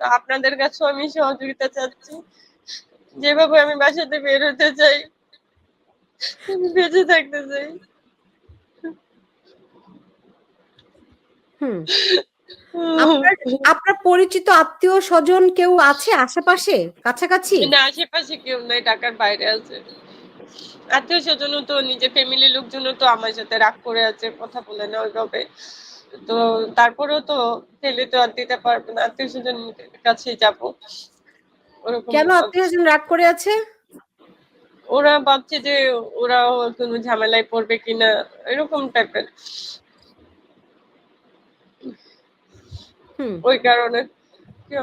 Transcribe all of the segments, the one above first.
আপনাদের কাছেও আমি সহযোগিতা চাচ্ছি। যেভাবে আমি বাসাতে বের হতে চাই বেঁচে থাকতে চাই। আপনার পরিচিত আত্মীয় স্বজন কেউ আছে আশেপাশে? কাছাকাছি? না আশেপাশে কেউ নাই ঢাকার বাইরে আছে। আত্মীয় স্বজনও তো নিজের ফ্যামিলির লোকজনও তো আমার সাথে রাগ করে আছে কথা বলে না ওইভাবে। তো তারপরেও তো ফেলে তো আর দিতে পারব না। আত্মীয় স্বজন কাছেই যাব। কেন আত্মীয় স্বজন রাগ করে আছে? ওরা ভাবছে যে ওরা কোনো ঝামেলায় পড়বে কিনা এরকম টাইপের। ওই কারণে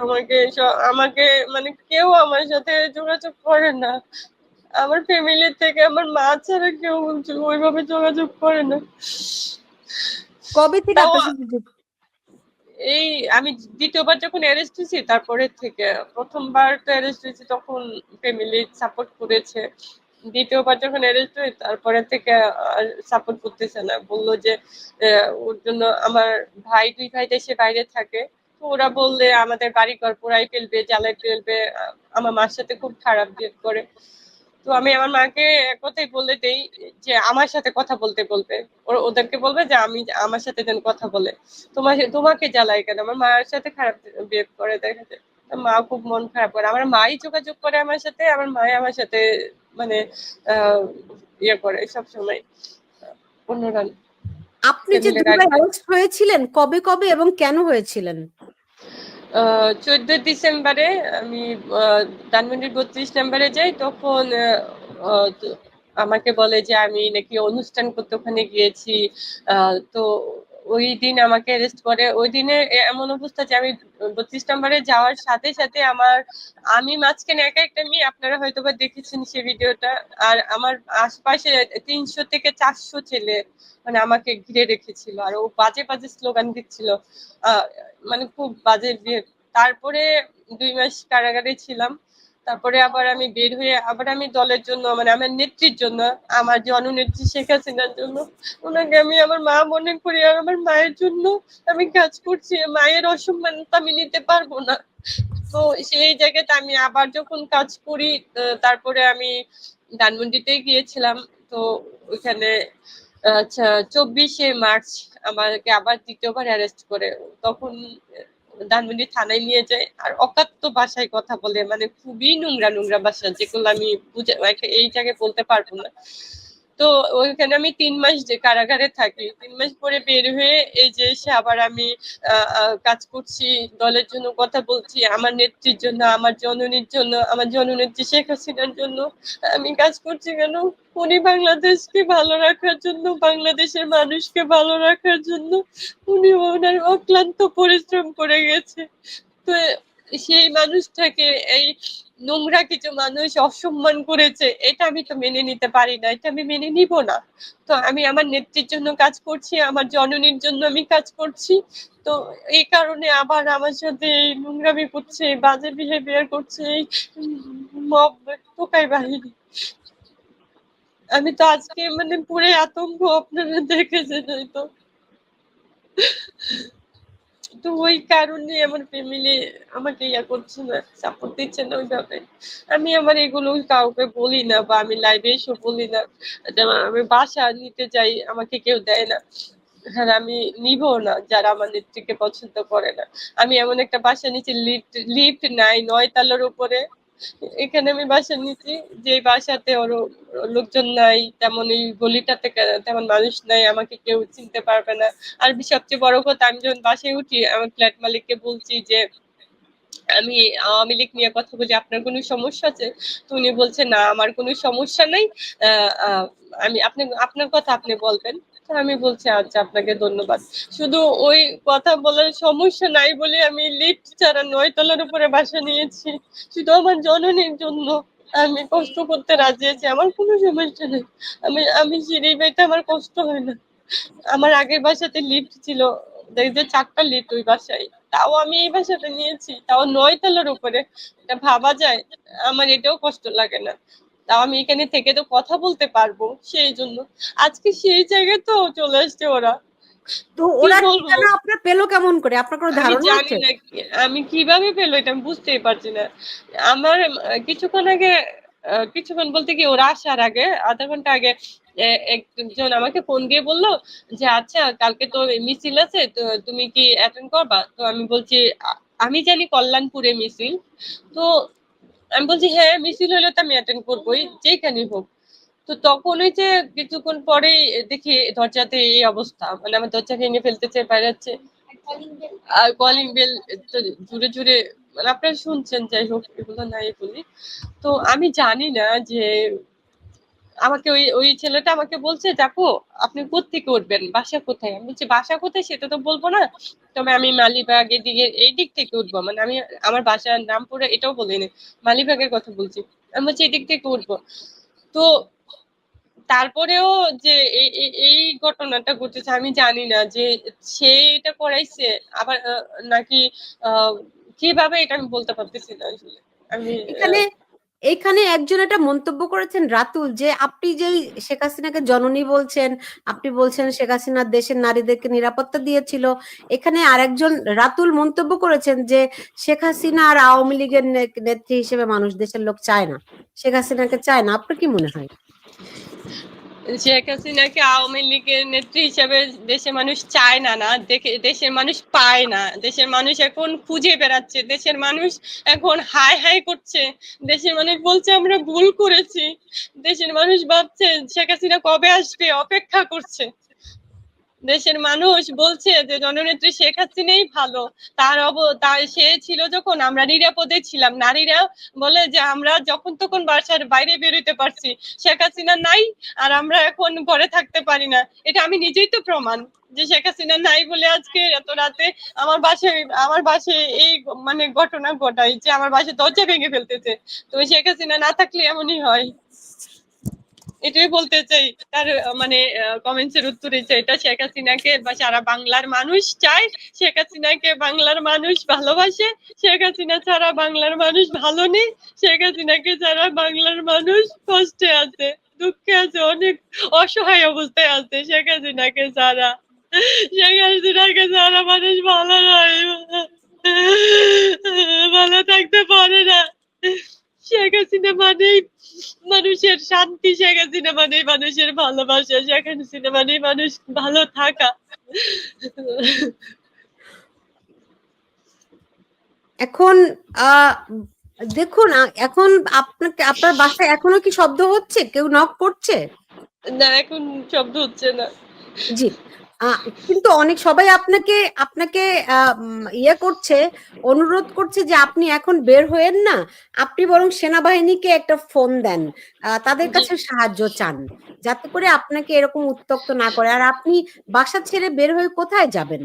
আমাকে আমাকে মানে কেউ আমার সাথে যোগাযোগ করে না। আমার ফ্যামিলি থেকে আমার মা ছাড়া কেউ ওইভাবে যোগাযোগ করে না। কবে থেকে এই আমি দ্বিতীয়বার যখন অ্যারেস্ট হয়েছি তারপরে থেকে প্রথমবার তো অ্যারেস্ট হয়েছি তখন ফ্যামিলি সাপোর্ট করেছে। দ্বিতীয়বার যখন অ্যারেস্ট হই তারপরে থেকে সাপোর্ট করতেছে না। বলল যে ওর জন্য আমার ভাই দুই ভাই দেশে বাইরে থাকে। তো ওরা বললে আমাদের বাড়ি ঘর পোড়াই ফেলবে জ্বালাই ফেলবে আমার মার সাথে খুব খারাপ বিহেভ করে। তো আমি আমার মাকে এক কথাই বলে দেই যে আমার সাথে কথা বলতে বলবে। ওর- ওদেরকে বলবে যে আমি আমার সাথে যেন কথা বলে। তোমার তোমাকে জ্বালাই কেন? আমার মায়ের সাথে খারাপ বিহেভ করে দেখা যায়। মা খুব মন খারাপ করে। আমার মাই যোগাযোগ করে আমার সাথে আমার মাই আমার সাথে মানে আহ, ইয়ে করে সব সময় অন্যরা আপনি যে হয়েছিলেন কবে কবে এবং কেন হয়েছিলেন? চোদ্দ ডিসেম্বরে আমি ধানমন্ডির বত্রিশ নম্বরে যাই, তখন আমাকে বলে যে আমি নাকি অনুষ্ঠান করতে ওখানে গিয়েছি। তো ওই দিন আমাকে অ্যারেস্ট করে। ওই দিনে এমন অবস্থা যে আমি বত্রিশ নম্বরে যাওয়ার সাথে সাথে আমার, আমি মাঝখানে একা একটা মেয়ে, আপনারা হয়তো বা দেখেছেন সেই ভিডিওটা। আর আমার আশপাশে তিনশো থেকে চারশো ছেলে মানে আমাকে ঘিরে রেখেছিল। আর ও বাজে বাজে স্লোগান দিচ্ছিল। মানে খুব বাজে তারপরে দুই মাস কারাগারে ছিলাম। তারপরে আবার আমি বের হয়ে আবার আমি দলের জন্য মানে আমার নেত্রীর জন্য, আমার জননেত্রী শেখ হাসিনার জন্য, ওনাকে আমি আমার মা মনে করি আর আমার মায়ের জন্য আমি কাজ করছি। মায়ের অসম্মানতা আমি নিতে পারব না। তো সেই জায়গাতে আমি আবার যখন কাজ করি তারপরে আমি ধানমন্ডিতে গিয়েছিলাম। তো ওইখানে আচ্ছা চব্বিশে মার্চ আমাকে আবার দ্বিতীয়বার অ্যারেস্ট করে। তখন ধানমন্ডি থানায় নিয়ে যায়। আর অকাত্য ভাষায় কথা বলে মানে খুবই নোংরা নোংরা ভাষা, যেগুলো আমি বুঝে এই জায়গায় বলতে পারব না। তো ওইখানে আমি তিন মাস যে কারাগারে থাকি, তিন মাস পরে বের হয়ে এই যে এসে আবার আমি কাজ করছি, দলের জন্য কথা বলছি, আমার নেত্রীর জন্য, আমার জননীর জন্য, আমার জননেত্রী শেখ হাসিনার জন্য আমি কাজ করছি কেন? উনি বাংলাদেশকে ভালো রাখার জন্য, বাংলাদেশের মানুষকে ভালো রাখার জন্য, উনি ওনার অক্লান্ত পরিশ্রম করে গেছে। তো সেই মানুষটাকে এই নোংরা কিছু মানুষ অসম্মান করেছে, এটা আমি তো মেনে নিতে পারি না, এটা আমি মেনে নিব না। তো আমি আমার নেত্রীর জন্য কাজ করছি, আমার জননীর জন্য আমি কাজ করছি। তো এই কারণে আবার আমার সাথে নোংরামি করছে, বাজে বিহেভিয়ার করছে, মব বাহিনী। আমি তো আজকে মানে পুরো আতঙ্ক আপনারা দেখেছেন হয়তো। তো ওই কারণে আমার ফ্যামিলি আমাকে ইয়া করছে না সাপোর্ট দিচ্ছে না ওইভাবে। আমি আমার এগুলো কাউকে বলি না বা আমি লাইভে এসে বলি না আমি বাসা নিতে যাই, আমাকে কেউ দেয় না। আর আমি নিব না যারা আমার নেত্রীকে পছন্দ করে না। আমি এমন একটা বাসা নিচ্ছি লিফ্ট লিফ্ট নাই নয় তালার উপরে। এখানে আমি বাসা নিচ্ছি যে বাসাতে ওর লোকজন নাই, তেমন এই গলিটাতে তেমন মানুষ নাই, আমাকে কেউ চিনতে পারবে না। আর সবচেয়ে বড় কথা, আমি যখন বাসায় উঠি, আমার ফ্ল্যাট মালিককে বলছি যে, আমি আওয়ামী লীগ নিয়ে কথা বলি, আপনার কোনো সমস্যা আছে? তো উনি বলছে, না, আমার কোনো সমস্যা নেই। আমি, আপনি, আপনার কথা আপনি বলবেন। আমি বলছি আচ্ছা আপনাকে ধন্যবাদ। শুধু ওই কথা বলার সমস্যা নাই বলে আমি লিফট ছাড়া নয় তলার উপরে বাসা নিয়েছি। শুধু আমার জননীর জন্য আমি কষ্ট করতে রাজি আছি, আমার কোনো সমস্যা নেই। আমি আমি সিঁড়ি বেতে আমার কষ্ট হয় না। আমার আগের বাসাতে লিফট ছিল দেখ যে চারটা লিফট ওই বাসায়। তাও আমি এই বাসাটা নিয়েছি, তাও নয় তলার উপরে। এটা ভাবা যায়, আমার এটাও কষ্ট লাগে না। তাও আমি এখানে থেকে তো কথা বলতে পারব সেই জন্য আজকে সেই জায়গায় তো চলে আসছে ওরা তো ওরা ঠিকানা আপনার পেল কেমন করে? আপনার কোনো আমি ধারণা আছে? আমি কীভাবে পেল এটা আমি বুঝতেই পারছি না। আমার কিছুক্ষণ আগে কিছুক্ষণ বলতে কি ওরা আসার আগে ০.৫ ঘণ্টা আগে একজন আমাকে ফোন দিয়ে বলল যে, "আচ্ছা কালকে তো মিছিল আছে তো তুমি কি অ্যাটেন্ড করবা?" তো আমি বলছি আমি জানি কল্যাণপুরে মিছিল। তো আমি বলছি, "হ্যাঁ, মিছিল হলে তো আমি অ্যাটেন্ড করবোই যেখানে হোক।" তো তখন ওই যে কিছুক্ষণ পরেই দেখি দরজাতে এই অবস্থা। মানে আমার দরজা ভেঙে ফেলতেছে, যাচ্ছে আর কলিং বেল জুড়ে, জুড়ে মানে আপনারা শুনছেন যাই হোক এগুলো নাই বলি। তো আমি জানি না যে আমাকে ওই, ওই ছেলেটা আমাকে বলছে, "আপু আপনি কোত্থেকে উঠবেন? বাসা কোথায়?" আমি বলছি, "বাসা কোথায় সেটা তো বলব না। তবে আমি মালিবাগ এদিকে এই দিক থেকে উঠবো।" মানে আমি আমার বাসার নাম পুরা এটাও বলিনি। মালিবাগের কথা বলছি। আমি বলছি, "এদিক থেকে উঠবো।" তো তারপরেও যে এই, ঘটনাটা ঘটেছে আমি জানি না যে সে এটা করাইছে আবার নাকি কীভাবে এটা আমি বলতে পারতেছি না আসলে। আমি এখানে, একজন একটা মন্তব্য করেছেন রাতুল যে আপনি যেই শেখ হাসিনাকে জননী বলছেন, আপনি বলছেন শেখ হাসিনা দেশের নারীদেরকে নিরাপত্তা দিয়েছিল। এখানে আরেকজন রাতুল মন্তব্য করেছেন যে শেখ হাসিনা আর আওয়ামী লীগের নেত্রী হিসেবে মানুষ দেশের লোক চায় না। শেখ হাসিনাকে চায় না। আপনার কি মনে হয়? শেখ হাসিনাকে আওয়ামী লীগের নেত্রী হিসেবে দেশের মানুষ চায় না না। দেশের মানুষ পায় না। দেশের মানুষ এখন খুঁজে বেড়াচ্ছে। দেশের মানুষ এখন হাই হাই করছে। দেশের মানুষ বলছে, আমরা ভুল করেছি। দেশের মানুষ ভাবছে, শেখ হাসিনা কবে আসবে? অপেক্ষা করছে। দেশের মানুষ বলছে যে জননেত্রী শেখ হাসিনাই ভালো। তার অব, তার, সে ছিল যখন আমরা নিরাপদে ছিলাম। নারীরা বলে যে আমরা যখন তখন বাসার বাইরে বেরোতে পারছি। শেখ হাসিনা নাই আর আমরা এখন ঘরে থাকতে পারি না। এটা আমি নিজেই তো প্রমাণ যে শেখ হাসিনা নাই বলে আজকে এত রাতে আমার বাসায় আমার বাসায় এই মানে ঘটনা ঘটাই যে আমার বাসায় দরজা ভেঙে ফেলতেছে। তো শেখ হাসিনা না থাকলে এমনই হয়। এটাই বলতে চাই, তার মানে কমেন্টস এর উত্তরে চাই এটা শেখ হাসিনাকে বা সারা বাংলার মানুষ চায়, শেখ হাসিনাকে বাংলার মানুষ ভালোবাসে, শেখ হাসিনা ছাড়া বাংলার মানুষ ভালো নেই, শেখ হাসিনাকে ছাড়া বাংলার মানুষ কষ্টে আছে, দুঃখে আছে, অনেক অসহায় অবস্থায় আছে, শেখ হাসিনাকে ছাড়া, শেখ হাসিনাকে ছাড়া মানুষ ভালো নয়। ভালো থাকতে পারে না। শেখ হাসিনা মানেই মানুষের শান্তি শেখ হাসিনা মানেই মানুষের ভালোবাসা শেখ হাসিনা মানেই মানুষ ভালো থাকা এখন দেখুন এখন আপনাকে আপনার বাসায় এখনও কি শব্দ হচ্ছে? কেউ নক করছে? না এখন শব্দ হচ্ছে না জি। কিন্তু অনেক সবাই আপনাকে আপনাকে ইয়ে করছে, অনুরোধ করছে যে আপনি এখন বের হইয়েন না। আপনি বরং সেনাবাহিনীকে একটা ফোন দেন। তাদের কাছে সাহায্য চান। যাতে করে আপনাকে এরকম উত্ত্যক্ত না করে। আর আপনি বাসা ছেড়ে বের হয়ে কোথায় যাবেন?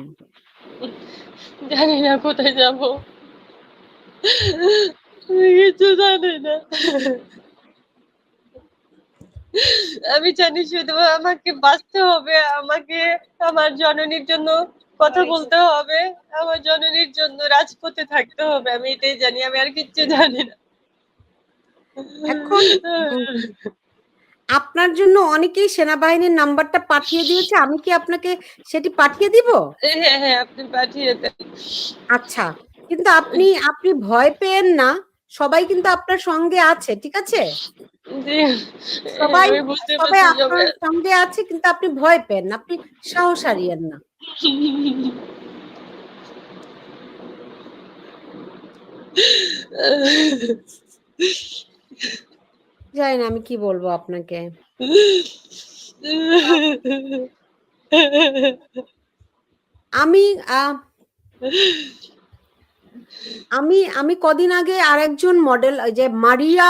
জানি না কোথায় যাব কিছু জানি না আমি জানি শুধু আমাকে বাঁচতে হবে আমাকে আমার জননীর জন্য কথা বলতে হবে আমার জননীর জন্য রাজপথে থাকতে হবে আমি এটাই জানি আমি আর কিচ্ছু জানি না এখন আপনার জন্য অনেকেই সেনাবাহিনীর নাম্বারটা পাঠিয়ে দিয়েছে। আমি কি আপনাকে সেটি পাঠিয়ে দিব? হ্যাঁ হ্যাঁ আপনি পাঠিয়ে দেন আচ্ছা। কিন্তু আপনি আপনি ভয় পেয়েন না। সবাই কিন্তু আপনার সঙ্গে আছে। ঠিক আছে? সবাই সবাই আপনার সঙ্গে আছে কিন্তু আপনি ভয় পেয়েন না। আপনি সাহস হারিয়েন না। জানি না আমি কি বলব আপনাকে। আমি আমি আমি কদিন আগে আরেকজন মডেল যে মারিয়া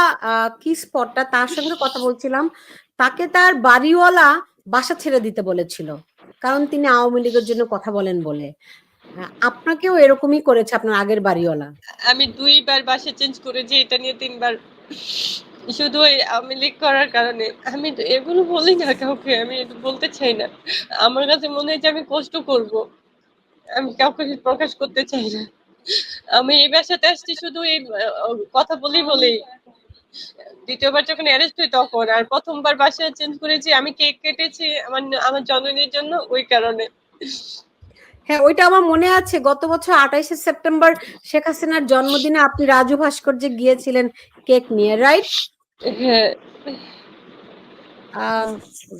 কি স্পটটা তার সঙ্গে কথা বলছিলাম। তাকে তার বাড়িওয়ালা বাসা ছেড়ে দিতে বলেছিল। কারণ তিনি আওয়ামী লীগের জন্য কথা বলেন বলে। আপনাকেও এরকমই করেছে আপনার আগের বাড়িওয়ালা। আমি দুইবার বাসা চেঞ্জ করেছি, এটা নিয়ে তিনবার শুধু আওয়ামী লীগ করার কারণে। আমি এগুলো বলি না কাউকে। আমি বলতে চাই না। আমার কাছে মনে হয় যে আমি কষ্ট করব। আমি কাউকে প্রকাশ করতে চাই না। আমি এই বাসাতে আসছি শুধু এই কথা বলি বলেই। দ্বিতীয়বার যখন অ্যারেস্ট হই তখন। আর ১ম বার বাসা চেঞ্জ করেছি আমি কেক কেটেছি আমার আমার জননীর জন্য ওই কারণে। হ্যাঁ ওইটা আমার মনে আছে গত বছর আঠাইশে সেপ্টেম্বর শেখ হাসিনার জন্মদিনে আপনি রাজু ভাস্কর্যে গিয়েছিলেন কেক নিয়ে রাইট হ্যাঁ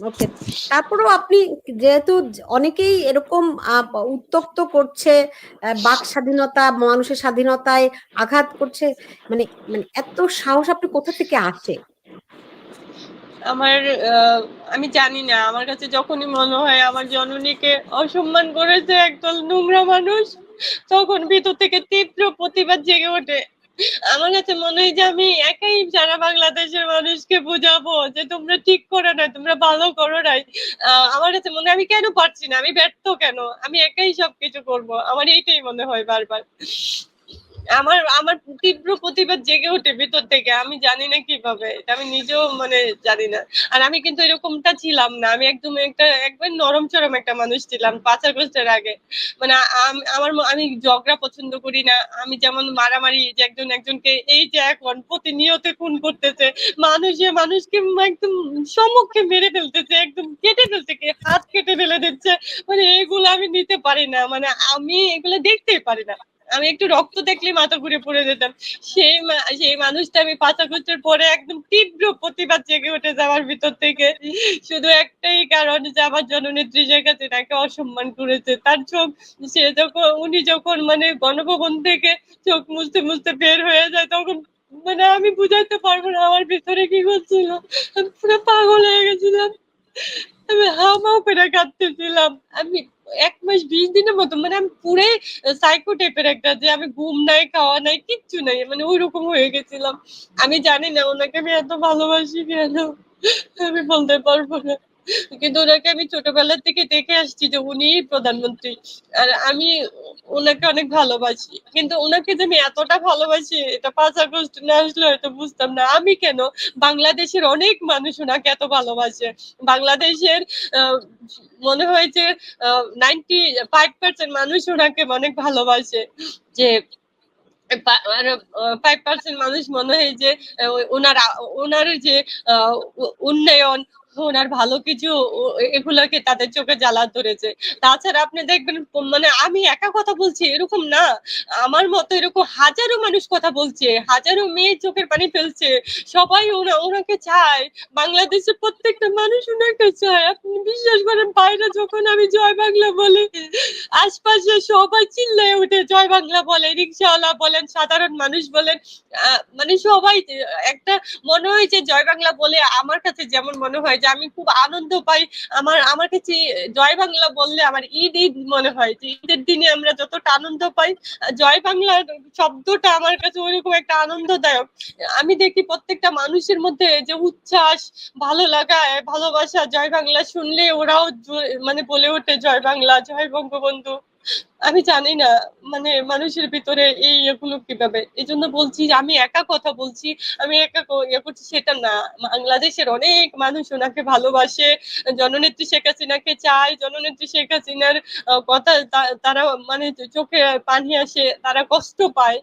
ওকে তারপরেও আপনি যেহেতু অনেকেই এরকম আহ, উত্তক্ত করছে বাক স্বাধীনতা মানুষের স্বাধীনতায় আঘাত করছে মানে মানে এত সাহস আপনি কোথা থেকে আসে? আমার আমি জানি না। আমার কাছে যখনই মনে হয় আমার জননীকে অসম্মান করেছে একদল নোংরা মানুষ তখন ভিতর থেকে তীব্র প্রতিবাদ জেগে ওঠে। আমার কাছে মনে হয় যে আমি একাই সারা বাংলাদেশের মানুষকে বুঝাবো যে তোমরা ঠিক করো না তোমরা ভালো করো নাই। আমার কাছে মনে হয় আমি কেন পারছি না? আমি ব্যর্থ কেন? আমি একাই সবকিছু করব। আমার এইটাই মনে হয় বারবার। আমার আমার তীব্র প্রতিবাদ জেগে ওঠে ভিতর থেকে। আমি জানি না কীভাবে। এটা আমি নিজেও মানে জানি না। আর আমি কিন্তু এরকমটা ছিলাম না। আমি একদম একটা, একবার নরম চরম একটা মানুষ ছিলাম পাঁচ আগস্টের আগে। মানে আমার আমি ঝগড়া পছন্দ করি না। আমি যেমন মারামারি, যে একজন একজনকে এই যে এখন প্রতিনিয়ত খুন করতেছে, মানুষে মানুষকে একদম সম্মুখে মেরে ফেলতেছে, একদম কেটে ফেলতেছে হাত কেটে ফেলে দিচ্ছে। মানে এগুলো আমি নিতে পারি না। মানে আমি এগুলো দেখতেই পারি না। আমি একটু রক্ত দেখলে মাথা ঘুরে পড়ে যেতাম। সেই সেই মানুষটা আমি পাঁচ আগস্টের পরে একদম তীব্র প্রতিবাদ জেগে উঠে যাওয়ার ভিতর থেকে। শুধু একটাই কারণ যে আমার জননেত্রী শেখ তাকে অসম্মান করেছে। তার চোখ, সে যখন, উনি যখন মানে গণভবন থেকে চোখ মুছতে মুছতে বের হয়ে যায়, তখন মানে আমি বুঝাইতে পারব না আমার ভিতরে কি করছিল আমি পুরো পাগল হয়ে গেছিলাম। আমি হামাও করে কাঁদতেছিলাম। আমি এক মাস বিশ দিনের মতো মানে আমি পুরে সাইকো টাইপের একটা যে আমি ঘুম নাই, খাওয়া নাই, কিচ্ছু নাই মানে ওই রকম হয়ে গেছিলাম। আমি জানি না, ওনাকে আমি এত ভালোবাসি কেন? আমি বলতে পারব না। কিন্তু ওনাকে আমি ছোটবেলা থেকে দেখে আসছি যে উনি প্রধানমন্ত্রী। আর আমি ওনাকে অনেক ভালোবাসি। কিন্তু ওনাকে যে আমি এতটা ভালোবাসি এটা পাঁচ আগস্ট না আসলে হয়তো বুঝতাম না। আমি কেন? বাংলাদেশের অনেক মানুষ ওনাকে এত ভালোবাসে। বাংলাদেশের মনে হয় যে নাইনটি ফাইভ পার্সেন্ট মানুষ ওনাকে অনেক ভালোবাসে। যে ফাইভ পার্সেন্ট মানুষ মনে হয় যে ওনার ওনার যে আহ, উন্নয়ন ওনার ভালো কিছু এগুলোকে তাদের চোখে জ্বালা ধরেছে। তাছাড়া আপনি দেখবেন মানে আমি একা কথা বলছি, এরকম না। আমার মতো এরকম হাজারো মানুষ কথা বলছে, হাজারো মেয়ে চোখের পানি ফেলছে। সবাই ওনা, ওনাকে চায়। বাংলাদেশের প্রত্যেকটা মানুষ ওনাকে চায়। আপনি বিশ্বাস করেন বাইরে যখন আমি জয় বাংলা বলি, আশপাশে সবাই চিল্লায় উঠে জয় বাংলা বলে রিক্সাওয়ালা বলেন, সাধারণ মানুষ বলেন মানে সবাই একটা মনে হয় যে জয় বাংলা বলে আমার কাছে যেমন মনে হয় যে আমি খুব আনন্দ পাই। আমার আমার কাছে জয় বাংলা বললে আমার ঈদ ঈদ মনে হয় যে ঈদের দিনে আমরা যতটা আনন্দ পাই, জয় বাংলার শব্দটা আমার কাছে ওইরকম একটা আনন্দদায়ক। আমি দেখি প্রত্যেকটা মানুষের মধ্যে যে উচ্ছ্বাস, ভালো লাগা, ভালোবাসা জয় বাংলা শুনলে ওরাও মানে বলে ওঠে জয় বাংলা, জয় বঙ্গবন্ধু। আমি জানি না মানে মানুষের ভিতরে এই এগুলো কীভাবে। এই জন্য বলছি যে আমি একা কথা বলছি, আমি একা ইয়ে করছি সেটা না। বাংলাদেশের অনেক মানুষ ওনাকে ভালোবাসে, জননেত্রী শেখ হাসিনাকে চায়, জননেত্রী শেখ হাসিনার কথা তারা মানে চোখে পানি আসে, তারা কষ্ট পায়।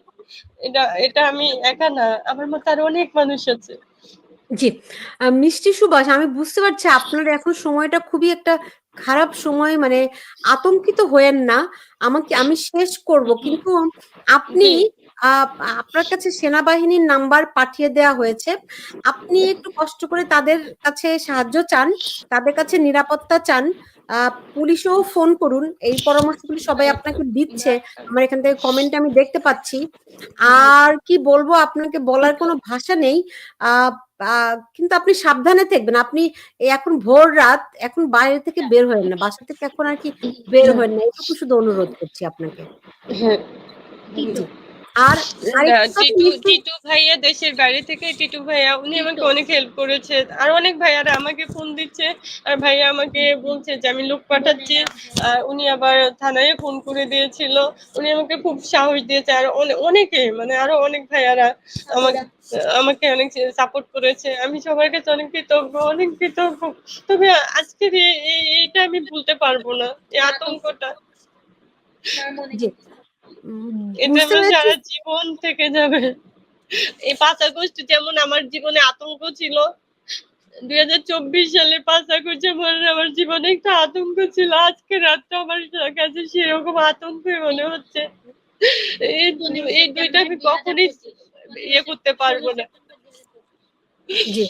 এটা এটা আমি একা না, আমার মতো আরও অনেক মানুষ আছে। জি। মিষ্টি সুভাষ আমি বুঝতে পারছি আপনার এখন সময়টা খুবই একটা খারাপ সময় মানে আতঙ্কিত হয়েন না। আমাকে আমি শেষ করব কিন্তু আপনি আহ, আপনার কাছে সেনাবাহিনীর নাম্বার পাঠিয়ে দেয়া হয়েছে। আপনি একটু কষ্ট করে তাদের কাছে সাহায্য চান তাদের কাছে নিরাপত্তা চান। পুলিশেও ফোন করুন। এই পরামর্শগুলি সবাই আপনাকে দিচ্ছে। আমার এখান থেকে কমেন্ট আমি দেখতে পাচ্ছি। আর কি বলব আপনাকে বলার কোনো ভাষা নেই। আহ আহ, কিন্তু আপনি সাবধানে থাকবেন। আপনি এখন ভোর রাত এখন বাইরে থেকে বের হয়েন না। বাসা থেকে এখন আর কি বের হয়েন না। এটুকু শুধু অনুরোধ করছি আপনাকে। হ্যাঁ। আর টিটু টিটু ভাইয়া দেশের বাইরে থেকে টিটু ভাইয়া উনি আমাকে অনেক হেল্প করেছে। আর অনেক ভাইয়ারা আমাকে ফোন দিচ্ছে আর ভাইয়া আমাকে বলছে যে আমি লোক পাঠাচ্ছি। উনি আবার থানায় ফোন করে দিয়েছিল। উনি আমাকে খুব সাহস দিয়েছে আর অনেকে মানে আরও অনেক ভাইয়ারা আমাকে আমাকে অনেক সাপোর্ট করেছে। আমি সবার কাছে অনেক কৃতজ্ঞ অনেক কৃতজ্ঞ। তবে আজকের এই- এই- এইটা আমি ভুলতে পারব না এই আতঙ্কটা। উম, এটা পেরেছি। সারা জীবন থেকে যাবে। এই পাঁচ আগস্ট যেমন আমার জীবনে আতঙ্ক ছিল দুই হাজার চব্বিশ সালে পাঁচ আগস্ট যেমন আমার জীবনে একটা আতঙ্ক ছিল আজকে রাতটা আমার কাছে সেরকম আতঙ্কই মনে হচ্ছে। এই এই দুইটা আমি কখনই ইয়ে করতে পারব না। জি।